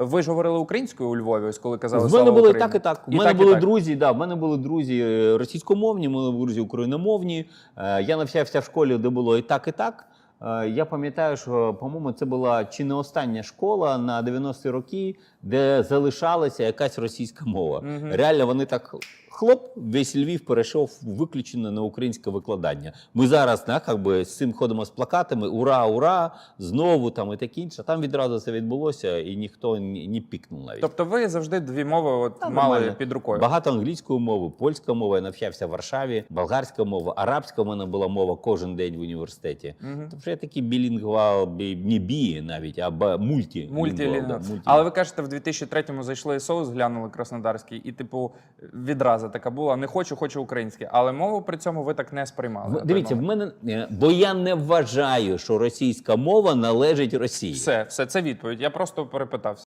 Ви ж говорили українською у Львові, ось коли казали В мене «Слава були Україні». так і так. У І мене так, і були так. друзі, да, в мене були друзі е, російськомовні, в мене були друзі україномовні. Е, Я навчався в школі, де було і так, і так. Е, Я пам'ятаю, що, по-моєму, це була чи не остання школа на 90-ті роки, де залишалася якась російська мова. Реально, вони так. Хлоп, весь Львів перейшов виключено на українське викладання. Ми зараз да, как би, з цим ходимо з плакатами Ура, ура! Знову там і таке інше. Там відразу це відбулося, і ніхто ні, ні пікнув навіть. Тобто ви завжди дві мови от, Та, мали нормально. під рукою. Багато англійської мови, польська мова. Я навчався в Варшаві, болгарська мова, арабська в мене була мова кожен день в університеті. Мгм. Тобто я такий білінгвал, бі- не бі навіть, а мульті. Мультилінгва. да, мульті. Але ви кажете, в 2003-му зайшли соус, глянули краснодарський, і, типу, відразу така була: не хочу, хочу українське. Але мову при цьому ви так не сприймали. В- Дивіться, в мене бо я не вважаю, що російська мова належить Росії. все, все, це відповідь. Я просто перепитався.